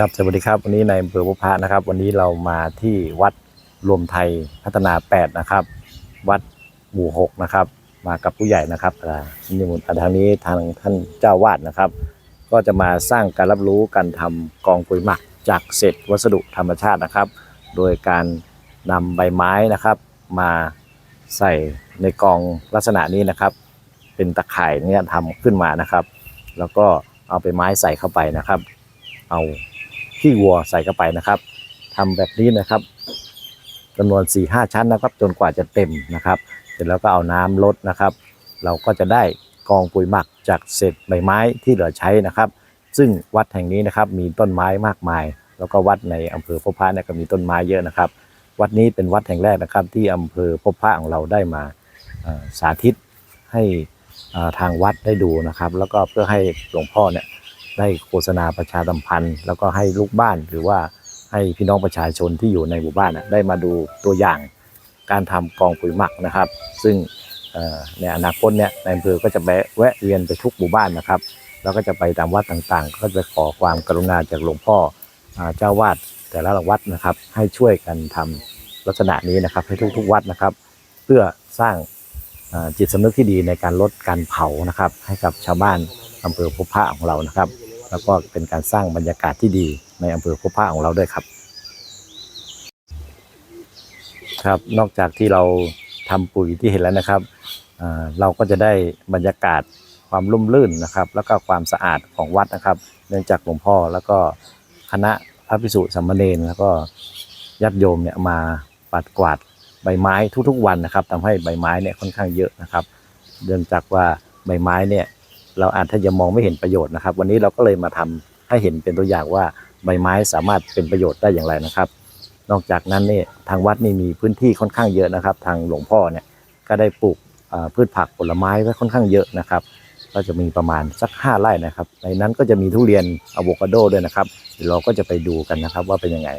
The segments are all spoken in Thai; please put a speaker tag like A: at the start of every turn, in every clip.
A: ครับสวัสดีครับวันนี้ในอำเภอพบพระนะครับ วันนี้เรามาที่วัดรวมไทยพัฒนา 8 นะครับ วัดหมู่ 6 นะครับ มากับผู้ใหญ่นะครับอ่านิมนทางนี้ทางท่านเจ้าวาดนะครับ ก็จะมาสร้างการรับรู้การทำกองปุ๋ยหมักจากเศษวัสดุธรรมชาตินะครับ โดยการนำใบไม้นะครับ มาใส่ในกองลักษณะนี้นะครับ เป็นตะข่ายเนี่ยทำขึ้นมานะครับ แล้วก็เอาไปไม้ใส่เข้าไปนะครับ เอา ขี้วัวใส่เข้าไปนะครับทำแบบนี้นะครับจำนวน4ี่ห้าชั้นนะครับ จนกว่าจะเต็มนะครับ เสร็จแล้วก็เอาน้ำลดนะครับ เราก็จะได้กองปุ๋ยหมักจากเศษใบไม้ที่เหลือใช้นะครับ ซึ่งวัดแห่งนี้นะครับมีต้นไม้มากมาย แล้วก็วัดในอำเภอพบพระเนี่ยก็มีต้นไม้เยอะนะครับ วัดนี้เป็นวัดแห่งแรกนะครับ ที่อำเภอพบพระของเราได้มาสาธิตให้ทางวัดได้ดูนะครับ แล้วก็เพื่อให้หลวงพ่อเนี่ย ได้โฆษณาประชาสัมพันธ์ แล้วก็ให้ลูกบ้านหรือว่าให้พี่น้องประชาชนที่อยู่ในหมู่บ้านได้มาดูตัวอย่างการทำกองปุ๋ยหมักนะครับ ซึ่งในอนาคตเนี่ยในอำเภอก็จะแวะแวะเวียนไปทุกหมู่บ้านนะครับ แล้วก็จะไปตามวัดต่างๆ ก็จะขอความกรุณาจากหลวงพ่ออเจ้าวาดแต่ละวัดนะครับ ให้ช่วยกันทำลักษณะนี้นะครับ ให้ทุกๆวัดนะครับ เพื่อสร้างจิตสำนึกที่ดีในการลดการเผานะครับ ให้กับชาวบ้าน อำเภอพบพระของเรานะครับ แล้วก็เป็นการสร้างบรรยากาศที่ดีในอำเภอพบพระของเราด้วยครับ ครับนอกจากที่เราทำปุ๋ยที่เห็นแล้วนะครับอ่าเราก็จะได้บรรยากาศความร่มรื่นนะครับ แล้วก็ความสะอาดของวัดนะครับ เนื่องจากหลวงพ่อแล้วก็คณะพระภิกษุสามเณรแล้วก็ญาติโยมเนี่ยมาปัดกวาดใบไม้ทุกๆวันนะครับทำให้ใบไม้เนี่ยค่อนข้างเยอะนะครับ เนื่องจากว่าใบไม้เนี่ย เราอาจจะมองไม่เห็นประโยชน์นะครับ วันนี้เราก็เลยมาทำให้เห็นเป็นตัวอย่างว่าใบไม้สามารถเป็นประโยชน์ได้อย่างไรนะครับ นอกจากนั้นเนี่ยทางวัดนี่มีพื้นที่ค่อนข้างเยอะนะครับ ทางหลวงพ่อเนี่ยก็ได้ปลูกพืชผักผลไม้ไว้ค่อนข้างเยอะนะครับ ก็จะมีประมาณสักห้าไร่นะครับ ในนั้นก็จะมีทุเรียนอะโวคาโดด้วยนะครับเดี๋ยวเราก็จะไปดูกันนะครับว่าเป็นยังไง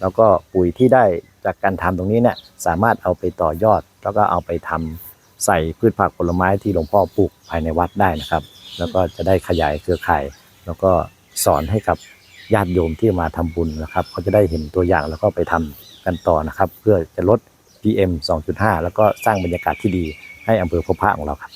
A: แล้วก็ปุ๋ยที่ได้จากการทำตรงนี้เนี่ยสามารถเอาไปต่อยอด แล้วก็เอาไปทำใส่พืชผักผลไม้ที่หลวงพ่อปลูกภายในวัดได้นะครับ แล้วก็จะได้ขยายเครือข่าย แล้วก็สอนให้กับญาติโยมที่มาทำบุญนะครับเขาจะได้เห็นตัวอย่างแล้วก็ไปทำกันต่อนะครับ เพื่อจะลด PM 2.5 แล้วก็สร้างบรรยากาศที่ดีให้อำเภอพบพระของเราครับ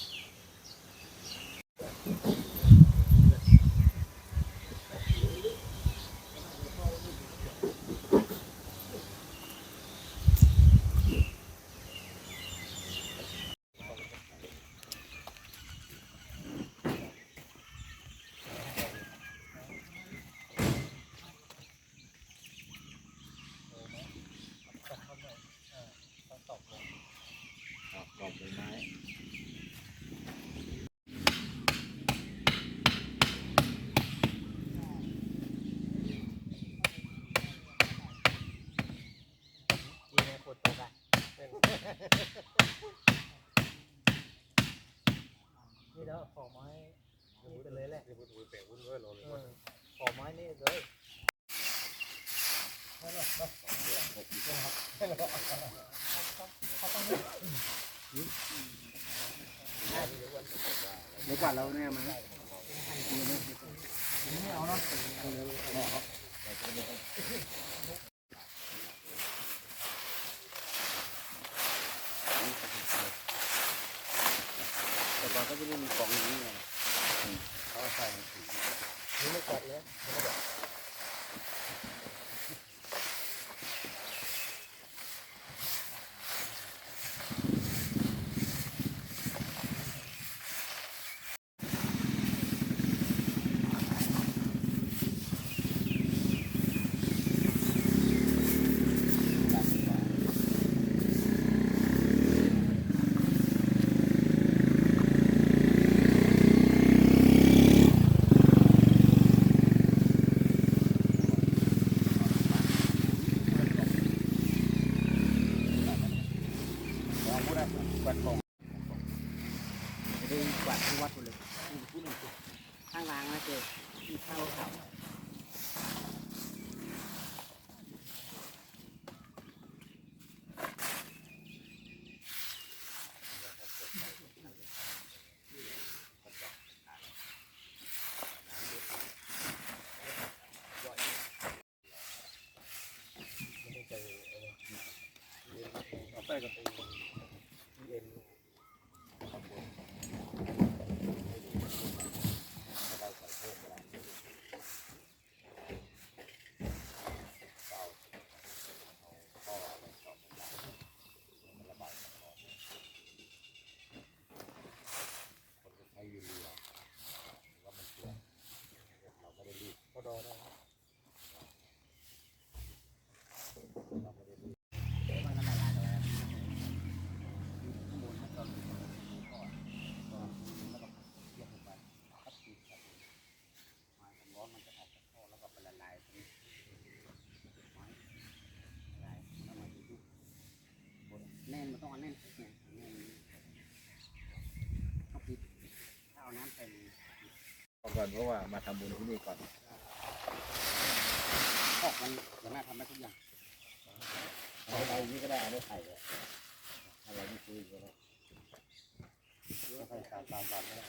B: นี่แล้วขอไม้นี่ไปเลยแหละเออขอไม้นี่เลยเเดี๋ยวก่อนเราเนี่ยมันไม่เอาเนาะ
C: ข้างล่าง
B: นะเจ
C: อที่เข้าเขา
B: ก่อนเพราะว่ามาทำบุญที่นี่ก่อน
C: ออกมันสามารถทำได้ทุกอย่าง
B: เอาอะไรนี่ก็ได้เอาไม่ไข่เลยอะไรไม่คุยก็ได้
C: ใส่ตามตามตามก็ได้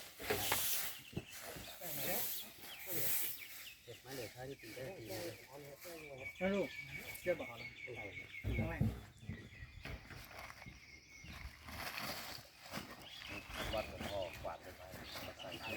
C: เก็บไม้เหลือท้ายที่ตีได้ตีเลย
D: ไม่รู้เชื่อบอกนะ
B: วัดหลวงพ่อกวาดไปไหมใส่ใส่